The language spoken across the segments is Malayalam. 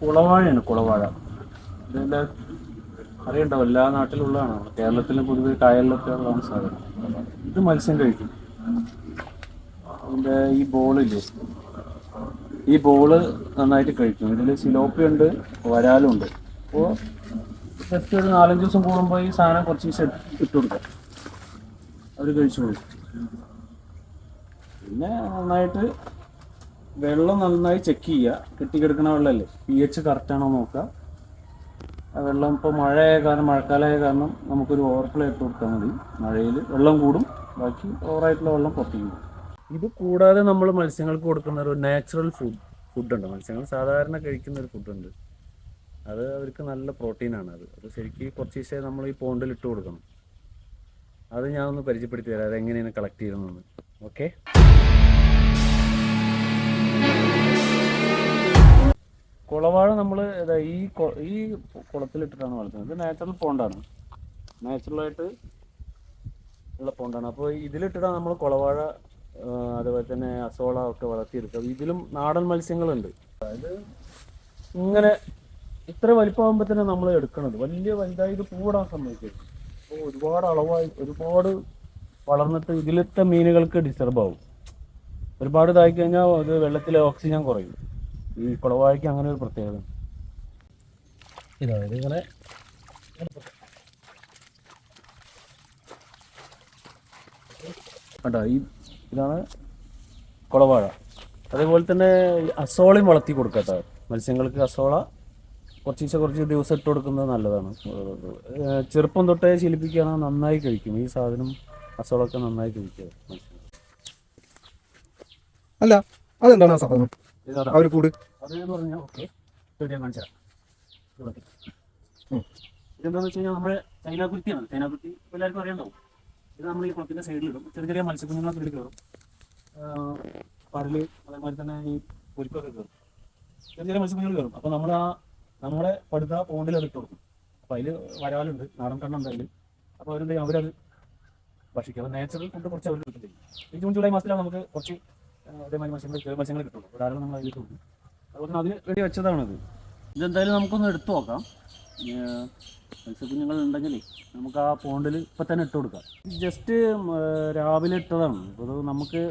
കുളവാഴയാണ് കുളവാഴ. ഇതിന്റെ അറിയണ്ടാവും എല്ലാ നാട്ടിലുള്ളതാണ്. കേരളത്തിലും പൊതുവെ കായലിലൊക്കെ ഉള്ളതാണ് സാധനം. ഇത് മത്സ്യം കഴിക്കും. അതിന്റെ ഈ ബോളില്ലേ? ഈ ബോൾ നന്നായിട്ട് കഴിക്കും. ഇതിൽ സിലോപ്പി ഉണ്ട് വരാലും ഉണ്ട്. അപ്പോൾ ജസ്റ്റ് ഒരു നാലഞ്ച് ദിവസം കൂടുമ്പോൾ ഈ സാധനം കുറച്ച് ദിവസം ഇട്ട് കൊടുക്കാം. അവർ കൊടുക്കും. പിന്നെ നന്നായിട്ട് വെള്ളം നന്നായി ചെക്ക് ചെയ്യുക. കെട്ടിക്കിടക്കണ വെള്ളമല്ലേ പി എച്ച് കറക്റ്റ് ആണോ നോക്കുക. വെള്ളം ഇപ്പോൾ മഴയായ കാരണം മഴക്കാലമായ കാരണം നമുക്കൊരു ഓവർഫ്ലോ ഇട്ട് കൊടുത്താൽ മതി. മഴയിൽ വെള്ളം കൂടും. ബാക്കി ഓവറായിട്ടുള്ള വെള്ളം പുറത്തേക്ക് പോകും. ഇത് കൂടാതെ നമ്മൾ മത്സ്യങ്ങൾക്ക് കൊടുക്കുന്ന ഒരു നാച്ചുറൽ ഫുഡ് ഫുഡുണ്ട് മത്സ്യങ്ങൾ സാധാരണ കഴിക്കുന്ന ഒരു ഫുഡുണ്ട് അത് അവർക്ക് നല്ല പ്രോട്ടീനാണ് അത്. അത് ശരിക്കും കുറച്ച് ദിവസം നമ്മൾ ഈ പോണ്ടിൽ ഇട്ട് കൊടുക്കണം. അത് ഞാനൊന്ന് പരിചയപ്പെടുത്തി തരാം. അതെങ്ങനെയാണ് കളക്ട് ചെയ്യുന്നതെന്ന്. ഓക്കെ കുളവാഴ നമ്മൾ ഈ ഈ കുളത്തിലിട്ടിട്ടാണ് വളർത്തുന്നത്. ഇത് നാച്ചുറൽ പോണ്ടാണ് നാച്ചുറലായിട്ട് ഉള്ള പോണ്ടാണ് അപ്പോൾ ഇതിലിട്ടിട്ടാണ് നമ്മൾ കുളവാഴ അതുപോലെ തന്നെ അസോള ഒക്കെ വളർത്തിയെടുക്കുക. ഇതിലും നാടൻ മത്സ്യങ്ങളുണ്ട്. അതായത് ഇങ്ങനെ ഇത്ര വലിപ്പമാകുമ്പോൾ തന്നെ നമ്മൾ എടുക്കണത്. വലിയ വലുതായി ഇത് പൂവിടാൻ സമ്മതിക്കരുത്. ഒരുപാട് അളവായി ഒരുപാട് വളർന്നിട്ട് ഇതിലത്തെ മീനുകൾക്ക് ഡിസ്റ്റർബ് ആവും. ഒരുപാട് ഇതായി കഴിഞ്ഞാൽ അത് വെള്ളത്തിലെ ഓക്സിജൻ കുറയും. ഈ കുളവാഴയ്ക്ക് അങ്ങനെ ഒരു പ്രത്യേകത. ഇതായത് ഇങ്ങനെ കണ്ടോ ഈ ഇതാണ് കുളവാഴ. അതേപോലെ തന്നെ അസോളയും വളർത്തി കൊടുക്കട്ടോ മത്സ്യങ്ങൾക്ക് അസോള കുറച്ച് കുറച്ച് ദിവസം ഇട്ട് കൊടുക്കുന്നത് നല്ലതാണ്. ചെറുപ്പം തൊട്ടേ ശീലിപ്പിക്കുകയാണെങ്കിൽ നന്നായി കഴിക്കും. ഈ സാധനം അസോളൊക്കെ നന്നായി കഴിക്കുക മത്സ്യം. അല്ല അതെന്താണ് ആ സാധനം? അവർ ആ ഒരു കൂട്. ഇതെന്താന്ന് വെച്ച് കഴിഞ്ഞാൽ നമ്മുടെ ചൈനാകുറ്റി ഇപ്പോൾ എല്ലാവർക്കും അറിയണ്ടാവും. ഇത് നമ്മൾ ഈ കുളത്തിന്റെ സൈഡിലിടും. ചെറിയ ചെറിയ മത്സ്യക്കുഞ്ഞുങ്ങളൊക്കെ ഇതിൽ കയറും. പരൽ അതേമാതിരി തന്നെ ഈ പൊരിക്കൊക്കെ കയറും. ചെറിയ ചെറിയ മത്സ്യക്കുഞ്ഞുങ്ങൾ കയറും. അപ്പോൾ നമ്മൾ ആ നമ്മുടെ പടുത്ത പോണ്ടിൽ അത് ഇട്ട് കൊടുക്കും. അപ്പോൾ അതിൽ വരാലുണ്ട് നാടൻ കണ്ണുണ്ട് അതിൽ അപ്പോൾ അവരെന്ത് അവരത് ഭക്ഷിക്കും. അപ്പൊ നേച്ചറൽ ഫുഡ് കുറച്ച് അവർ കിട്ടും ഈ ജൂൺ ജൂലൈ മാസത്തിലാണ് നമുക്ക് കുറച്ച് അതേമാതിരി മത്സ്യങ്ങൾ ചെറിയ മത്സ്യങ്ങൾ കിട്ടുള്ളൂ. ധാരാളം നമ്മൾ അതിൽ കൊടുക്കും. അതുകൊണ്ട് അതിന് വേണ്ടി വെച്ചതാണത്. ഇതെന്തായാലും നമുക്കൊന്ന് എടുത്തു നോക്കാം. മത്സ്യക്കുഞ്ഞുങ്ങൾ ഉണ്ടെങ്കിലേ നമുക്ക് ആ പോണ്ടിൽ ഇപ്പം തന്നെ ഇട്ട് കൊടുക്കാം. ജസ്റ്റ് രാവിലെ ഇട്ടതാണ്. അപ്പോൾ നമുക്ക്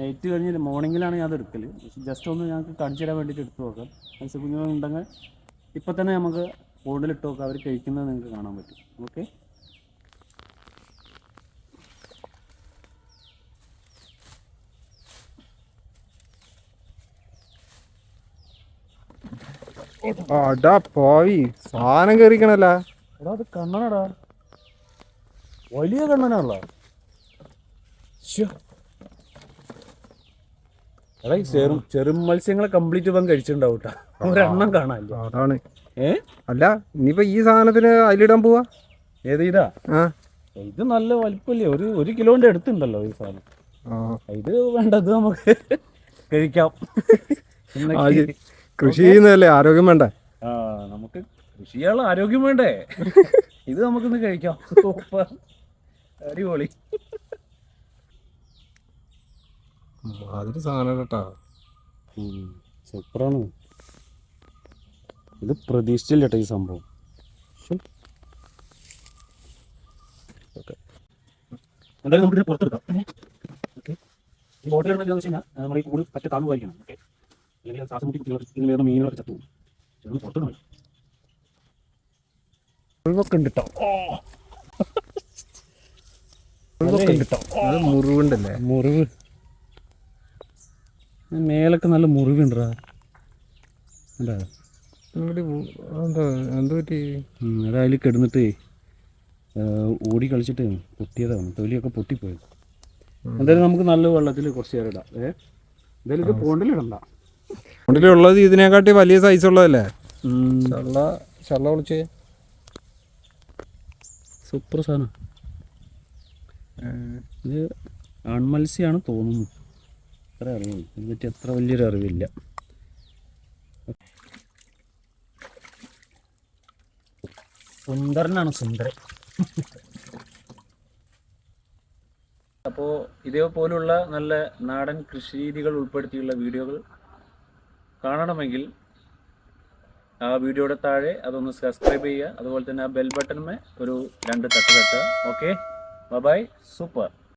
നൈറ്റ് കഴിഞ്ഞ് മോർണിംഗിലാണ് ഞാൻ അത് എടുക്കൽ ജസ്റ്റ് ഒന്ന് ഞങ്ങൾക്ക് കാണിച്ചു തരാൻ വേണ്ടിയിട്ട് എടുത്തു നോക്കാം. മത്സ്യക്കുഞ്ഞുങ്ങൾ ഉണ്ടെങ്കിൽ ഇപ്പം തന്നെ നമുക്ക് പോണ്ടിൽ ഇട്ട് നോക്കാം. അവർ കഴിക്കുന്നത് നിങ്ങൾക്ക് കാണാൻ പറ്റും. ഓക്കെ അടാ പോയി. സാധനം കേറിക്കണല്ല. എടാ അത് കണ്ണനടാ. വലിയ കണ്ണനാണല്ലോ. എടാ ഈ ചെറു ചെറു മത്സ്യങ്ങളെ കംപ്ലീറ്റ് ഇപ്പം കഴിച്ചിട്ടുണ്ടാവും കേട്ടോ ഒരെണ്ണം കാണാനില്ല. അതാണ്. ഏ? അല്ല ഇനിയിപ്പോ ഈ സാധനത്തിന് അതിലിടാൻ പോവാ? ഏത് ഇതാ? ആ. ഇത് നല്ല വലിപ്പല്ലേ? ഒരു ഒരു കിലോന്റെ അടുത്തുണ്ടല്ലോ ഈ സാധനം. ഇത് വേണ്ടത് നമുക്ക് കഴിക്കാം. കൃഷി ചെയ്യുന്നതല്ലേ? ആരോഗ്യം വേണ്ടേ? ആ നമുക്ക് കൃഷി ചെയ്യാനുള്ള ആരോഗ്യം വേണ്ടേ? ഇത് നമുക്കിന്ന് കഴിക്കാം. സൂപ്പർ. അടിപൊളി. മാതിരി സാധനം കേട്ടാ സൂപ്പറാണ്. ഇത് പ്രതീക്ഷിച്ചില്ല കേട്ടോ ഈ സംഭവം. എന്തായാലും നമുക്ക് പുറത്തെടുക്കാം. ഓക്കെ. ഈ ബോട്ടിൽ എന്താണെന്ന് വെച്ച് കഴിഞ്ഞാൽ നമ്മൾ ഈ കൂട് പറ്റ വായിക്കണം ഓക്കെ. അല്ലെങ്കിൽ അത് ശ്വാസം മുട്ടി കുട്ടികൾ ഇതിൽ വേറെ മീനുകളൊക്കെ ചത്തു പോകും. ചെറുത് പുറത്തുനിന്ന് മതി മുഴുവൊക്കെ ഉണ്ട് കേട്ടോ മുഴുവൊക്കെ ഉണ്ട് കേട്ടോ അത് മുറിവുണ്ടല്ലേ? മുറിവ്. മേലൊക്കെ നല്ല മുറിവുണ്ടാ എന്താ? അത് അതിൽ കിടന്നിട്ട് ഓടി കളിച്ചിട്ട് പൊട്ടിയതാണ് തൊലിയൊക്കെ പൊട്ടിപ്പോയത് എന്തായാലും നമുക്ക് നല്ല വെള്ളത്തിൽ കുറച്ച് നേരം ഇടാം. ഏ? എന്തായാലും ഇത് പോണ്ടിലിടണ്ട ഉള്ളത് ഇതിനെക്കാട്ടി വലിയ സൈസ് ഉള്ളതല്ലേ? ചള്ള ചള്ള വിളിച്ചേ. സൂപ്പർ സാധനം. ഇത് ആൺമത്സ്യമാണ് തോന്നുന്നു. അത്ര അറിവ് ഇതിനെപ്പറ്റി അത്ര വലിയൊരു അറിവില്ല. സുന്ദരനാണ് സുന്ദരൻ. അപ്പോൾ ഇതേപോലുള്ള നല്ല നാടൻ കൃഷി രീതികൾ ഉൾപ്പെടുത്തിയുള്ള വീഡിയോകൾ കാണണമെങ്കിൽ ആ വീഡിയോയുടെ താഴെ അതൊന്ന് സബ്സ്ക്രൈബ് ചെയ്യുക. അതുപോലെ തന്നെ ആ ബെൽ ബട്ടണുമേ ഒരു രണ്ട് തട്ട് തട്ടുക. Okay bye super